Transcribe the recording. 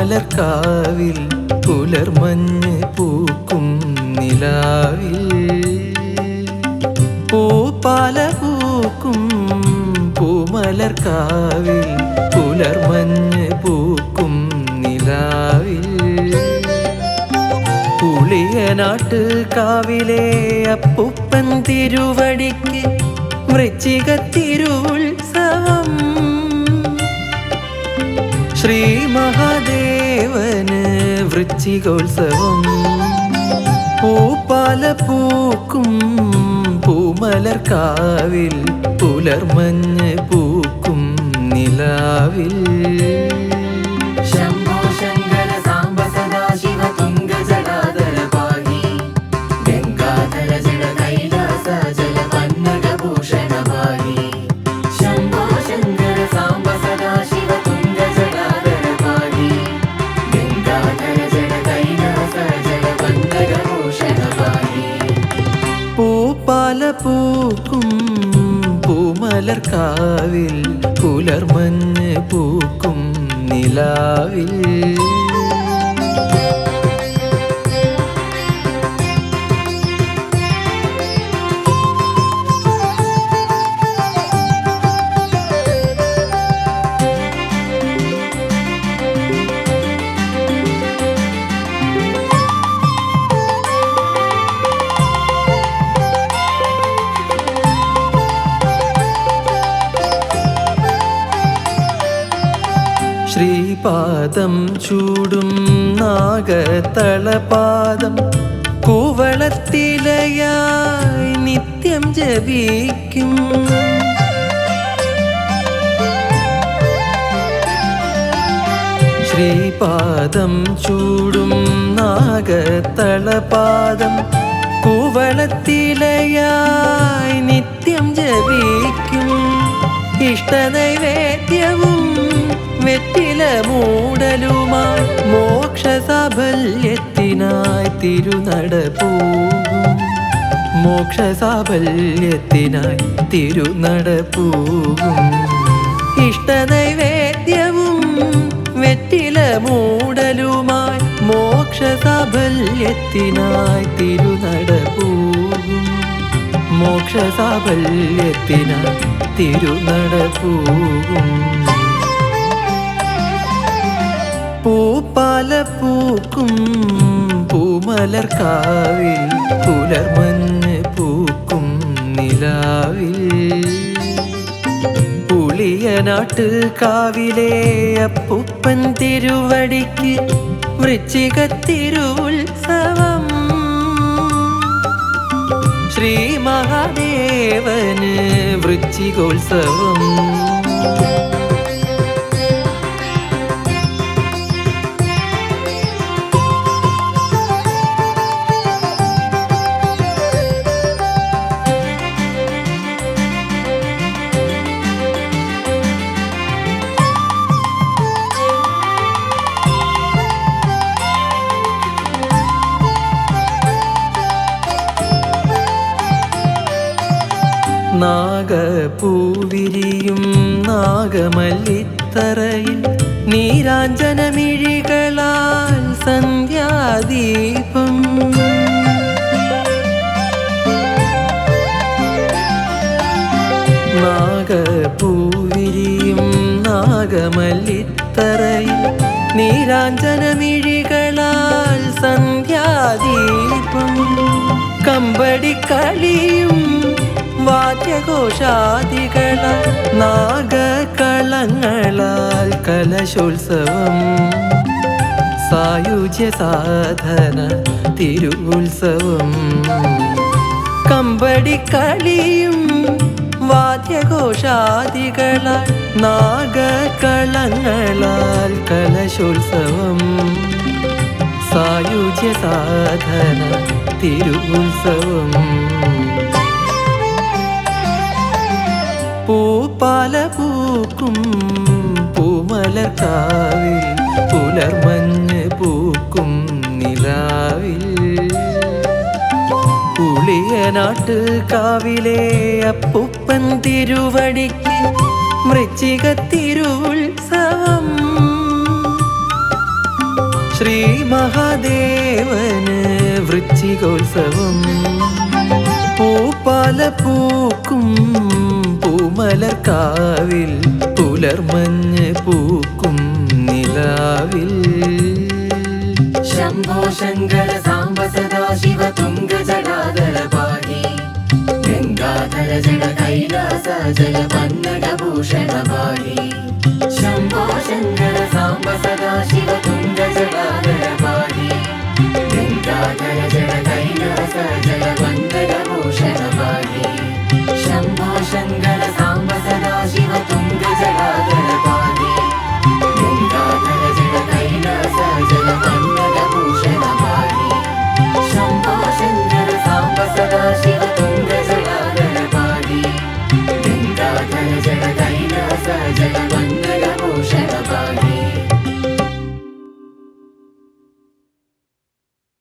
പൂമലർക്കാവിൽ പുലർമഞ്ഞ് പൂക്കും നിലാവിൽ. പൂപ്പാല പൂക്കും പൂമലർക്കാവിൽ പുലർമഞ്ഞ് പൂക്കും നിലാവിൽ. പുളിയനാട്ട് കാവിലെ അപ്പുപ്പൻ തിരുവടിക്ക് വൃച്ചിക തിരുത്സവം ശ്രീ മഹാദേവന് വൃശ്ചികോത്സവം. പൂപ്പാല പൂക്കും പൂമലർ കാവിൽ പുലർമഞ്ഞ് പൂക്കും നിലാവിൽ. പൂമലർക്കാവിൽ പുലർമഞ്ഞ് പൂക്കും നിലാവിൽ. ശ്രീപാദം ചൂടും നാഗതളപാദം. കൂവളത്തിലയായി നിത്യം ജപിക്കും. ശ്രീപാദം ചൂടും നാഗതളപാദം. കൂവളത്തിലയായി നിത്യം ജപിക്കും. ഇഷ്ടനൈവേദ്യവും മൂടലുമായി മോക്ഷ സാഫല്യത്തിനായി തിരുനട പോകും മോക്ഷ സാഫല്യത്തിനായി തിരുനട പോകും ഇഷ്ടനൈവേദ്യവും വെറ്റില മൂടലുമായി മോക്ഷ സാഫല്യത്തിനായി തിരുനട പോകും പൂപ്പാല പൂക്കും പൂമലർക്കാവിൽ പുലർമഞ്ഞ് പൂക്കും നിലാവിൽ. പുളിയനാട്ട് കാവിലെ അപ്പൂപ്പൻ തിരുവടിക്ക് വൃശ്ചിക തിരുത്സവം ശ്രീ മഹാദേവന് വൃശ്ചികോത്സവം. നാഗപൂവിരിയും നാഗമല്ലിത്തറയിൽ നീരാഞ്ജനമിഴികളാൽ സന്ധ്യാദീപം. നാഗപൂവിരിയും നാഗമല്ലിത്തറയിൽ നീരാഞ്ജനമിഴികളാൽ സന്ധ്യാദീപം. കമ്പടിക്കളിയും വാദ്യഘോഷാദികളാൽ നാഗകളങ്ങളാൽ കലശോത്സവം. സായുജ്യ സാധന തിരുത്സവം കമ്പടിക്കളിയും വാദ്യഘോഷാദികളാൽ നാഗകളങ്ങളാൽ കലശോത്സവം. സായുജ്യ സാധന തിരുത്സവം പൂപ്പാല പൂക്കും പൂമലർക്കാവിൽ പുലർമഞ്ഞ് പൂക്കും നിലാവിൽ. പുളിയനാട്ട് കാവിലെ അപ്പുപ്പൻ തിരുവടിക്ക് മൃച്ചിക തിരുത്സവം ശ്രീ മഹാദേവന് വൃച്ചികോത്സവം പൂപ്പാല പൂക്കും മലർക്കാവിൽ പുലർമഞ്ഞ് പൂക്കും നിലാവിൽ. ശംഭോ ശങ്കര സാംബ ശിവ തുംഗ ജടാധര പാഹി ഗംഗാധര ജട കൈലാസ ജല പന്നട ഭൂഷണ പാഹി ശംഭോ ശങ്കര സാംബ ശിവ തുംഗ ജടാധര പാഹി ഗംഗാധര ജട കൈലാസ ജല പന്നട ഭൂഷണ പാഹി